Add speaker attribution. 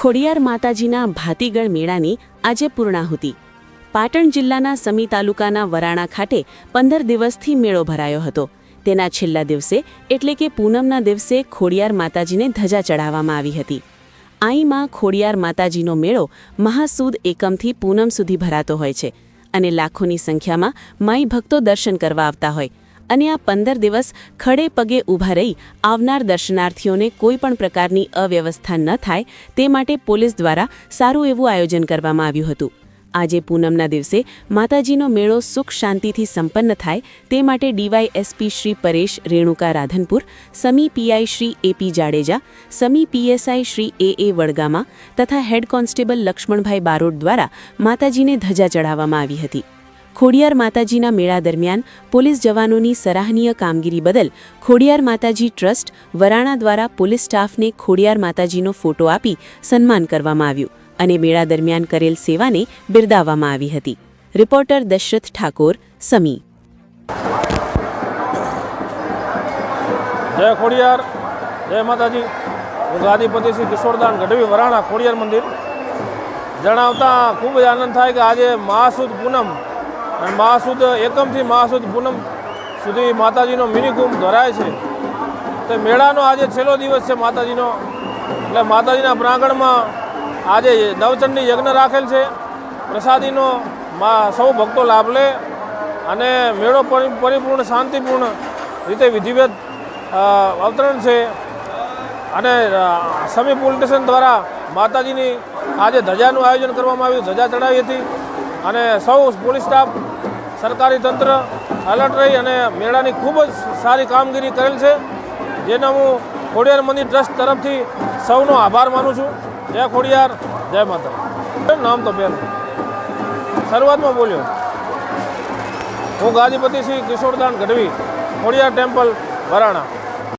Speaker 1: ખોડિયાર માતાજીના ભાતીગળ મેળાની આજે પૂર્ણાહુતિ. પાટણ જિલ્લાના સમી તાલુકાના વરાણા ખાતે પંદર દિવસથી મેળો ભરાયો હતો. તેના છેલ્લા દિવસે એટલે કે પૂનમના દિવસે ખોડિયાર માતાજીને ધજા ચડાવવામાં આવી હતી. આઈમાં ખોડિયાર માતાજીનો મેળો મહાસુદ એકમથી પૂનમ સુધી ભરાતો હોય છે અને લાખોની સંખ્યામાં માઈ ભક્તો દર્શન કરવા આવતા હોય અને આ પંદર દિવસ ખડે પગે ઊભા રહી આવનાર દર્શનાર્થીઓને કોઈ પણ પ્રકારની અવ્યવસ્થા ન થાય તે માટે પોલીસ દ્વારા સારું એવું આયોજન કરવામાં આવ્યું હતું. આજે પૂનમના દિવસે માતાજીનો મેળો સુખ શાંતિથી સંપન્ન થાય તે માટે DYSP Shri Paresh Renuka Radhanpur, Sami PI Shri AP Jadeja, Sami PSI Shri A A Vadgama તથા હેડ કોન્સ્ટેબલ લક્ષ્મણભાઈ બારોટ દ્વારા માતાજીને ધજા ચઢાવવામાં આવી હતી. ખોડિયાર માતાજીના મેળા દરમિયાન પોલીસ જવાનોની સરાહનીય કામગીરી બદલ ખોડિયાર માતાજી ટ્રસ્ટ વરાણા દ્વારા પોલીસ સ્ટાફને ખોડિયાર માતાજીનો ફોટો આપી સન્માન કરવામાં આવ્યું અને મેળા દરમિયાન કરેલ સેવાને બિરદાવવામાં આવી હતી. રિપોર્ટર દશરથ ઠાકોર, સમી.
Speaker 2: જય ખોડિયાર, જય માતાજી. હું ગાદીપતિ શ્રી કિશોરદાન ગઢવી વરાણા ખોડિયાર મંદિર. જણાવતા ખૂબ જ આનંદ થાય કે આજે મહાસુદ પૂનમ અને મહાસુદ, એકમથી મહાસુદ પૂનમ સુધી માતાજીનો મિની કુંભ ધરાય છે. તો મેળાનો આજે છેલ્લો દિવસ છે માતાજીનો. એટલે માતાજીના પ્રાંગણમાં આજે નવચંડી યજ્ઞ રાખેલ છે. પ્રસાદીનો મા સૌ ભક્તો લાભ લે અને મેળો પરિ- પરિપૂર્ણ, શાંતિપૂર્ણ રીતે વિધિવત અવતરણ છે. અને સમી પોલીસ સ્ટેશન દ્વારા માતાજીની આજે ધજાનું આયોજન કરવામાં આવ્યું. ધજા ચડાવી હતી. અને સૌ પોલીસ સ્ટાફ, સરકારી તંત્ર એલર્ટ રહી અને મેળાની ખૂબ જ સારી કામગીરી કરેલ છે, જેનો હું ખોડિયાર મંદિર ટ્રસ્ટ તરફથી સૌનો આભાર માનું છું. જય ખોડિયાર, જય માતા નામ તો બેન? શરૂઆતમાં બોલ્યો. હું ગાદીપતિ શ્રી કિશોરદાન ગઢવી, ખોડિયાર ટેમ્પલ, વરાણા.